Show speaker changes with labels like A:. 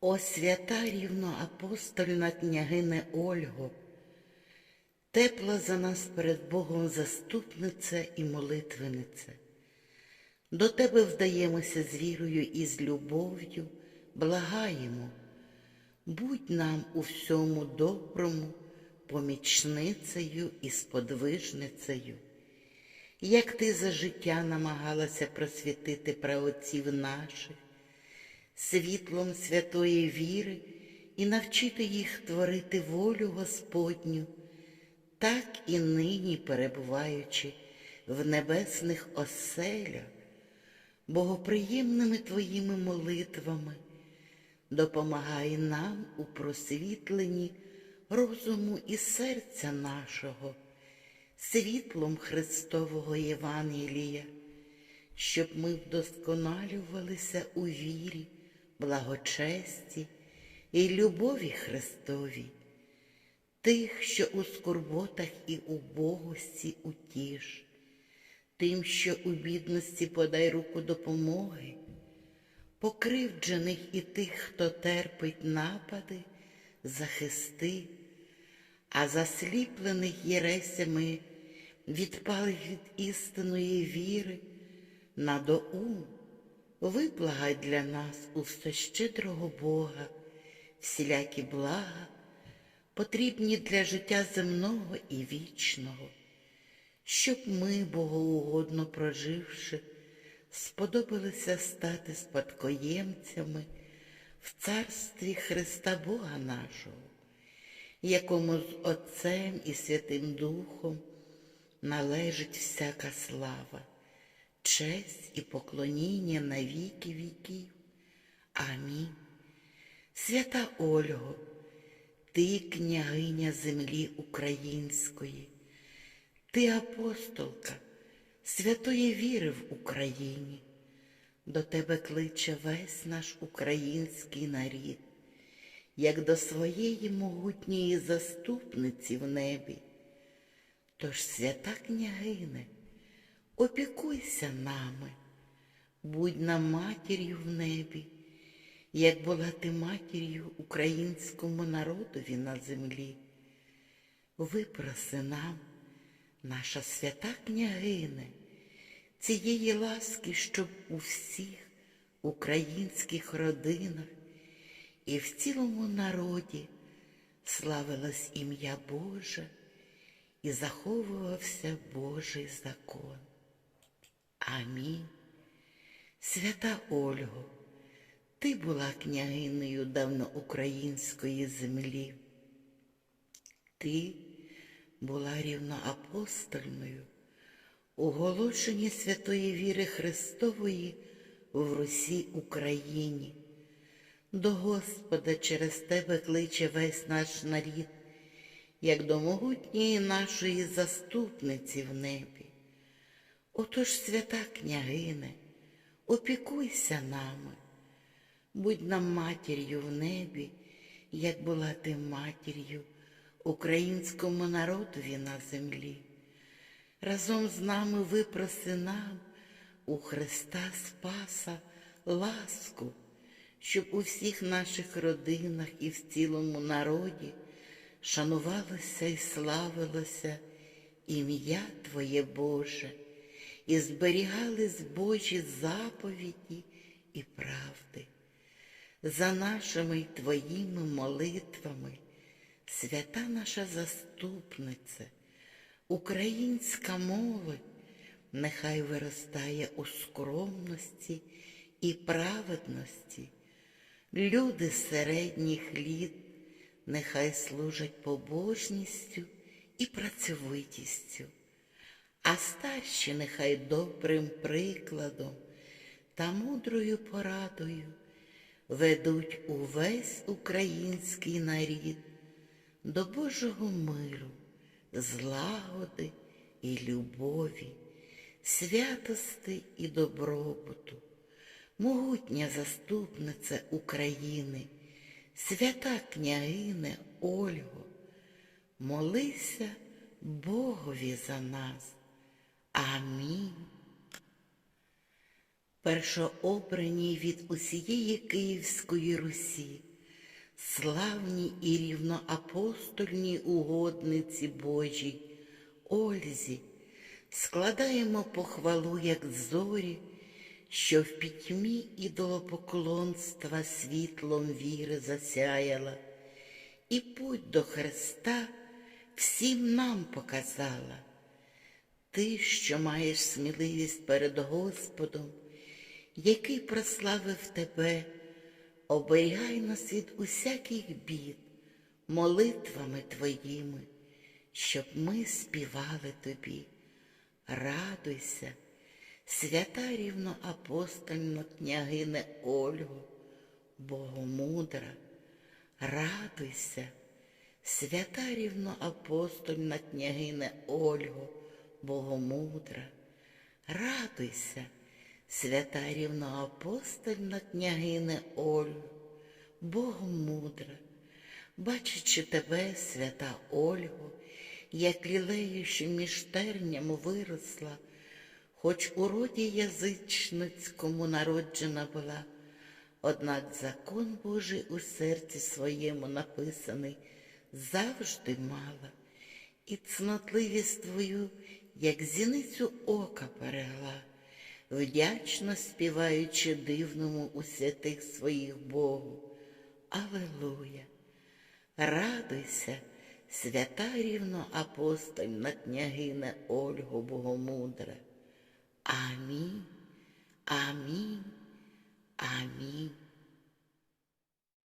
A: О свята рівноапостольна княгине Ольго, тепла за нас перед Богом заступниця і молитвениця. До тебе вдаємося з вірою і з любов'ю, благаємо, будь нам у всьому доброму помічницею і сподвижницею. Як ти за життя намагалася просвітити праотців наших, світлом святої віри і навчити їх творити волю Господню, так і нині перебуваючи в небесних оселях, богоприємними твоїми молитвами, допомагай нам у просвітленні розуму і серця нашого, світлом Христового Євангелія, щоб ми вдосконалювалися у вірі, благочесті і любові Христовій, тих, що у скорботах і убогості утіш, тим, що у бідності подай руку допомоги, покривджених і тих, хто терпить напади, захисти, а засліплених єресями відпалих від істинної віри на доум, виблагай для нас у всещедрого Бога. Всілякі блага, потрібні для життя земного і вічного, щоб ми, богоугодно проживши, сподобалися стати спадкоємцями в царстві Христа Бога нашого, якому з Отцем і Святим Духом належить всяка слава, честь і поклоніння на віки віків. Амінь. Свята Ольго, ти княгиня землі української, ти апостолка святої віри в Україні. До тебе кличе весь наш український нарід, як до своєї могутньої заступниці в небі. Тож, свята княгине, опікуйся нами, будь нам матір'ю в небі, як була ти матір'ю українському народові на землі. Випроси нам, наша свята княгине, цієї ласки, щоб у всіх українських родинах і в цілому народі славилось ім'я Боже і заховувався Божий закон. Амінь. Свята Ольго, ти була княгинею давноукраїнської землі. Ти була рівноапостольною, оголошення святої віри Христової в Русі Україні. До Господа через тебе кличе весь наш нарід, як до могутньої нашої заступниці в небі. Отож, свята княгине, опікуйся нами, будь нам матір'ю в небі, як була ти матір'ю українському народові на землі. Разом з нами випроси нам у Христа Спаса ласку, щоб у всіх наших родинах і в цілому народі шанувалося і славилося ім'я Твоє Боже, і зберігались Божі заповіді і правди. За нашими й Твоїми молитвами, свята наша заступниця, українська молодь нехай виростає у скромності і праведності, люди середніх літ нехай служать побожністю і працьовитістю, а старші нехай добрим прикладом та мудрою порадою ведуть увесь український нарід до Божого миру, злагоди і любові, святости і добробуту, могутня заступниця України, свята княгине Ольго, молися Богові за нас. Амінь. Першообраній від усієї Київської Русі, славній і рівноапостольній угодниці Божій, Ользі, складаємо похвалу, як зорі, що в пітьмі ідолопоклонства світлом віри засяяла, і путь до Христа всім нам показала. Ти, що маєш сміливість перед Господом, який прославив тебе, оберігай нас від усяких бід, молитвами твоїми, щоб ми співали тобі. Радуйся, свята рівноапостольна княгине Ольгу, Богомудра, радуйся, свята рівноапостольна княгине Ольгу, Богомудра, радуйся, свята рівноапостольна княгине Ольгу, Богомудра, бачачи тебе, свята Ольгу, як лілею, що між терням виросла, хоч у роді язичницькому народжена була, однак закон Божий у серці своєму написаний завжди мала, і цнотливість твою, як зіницю ока перегла, вдячно співаючи дивному у святих своїх Богу. Алелуя! Радуйся, свята рівноапостольна княгине Ольго Богомудра. Амінь, амінь, амінь.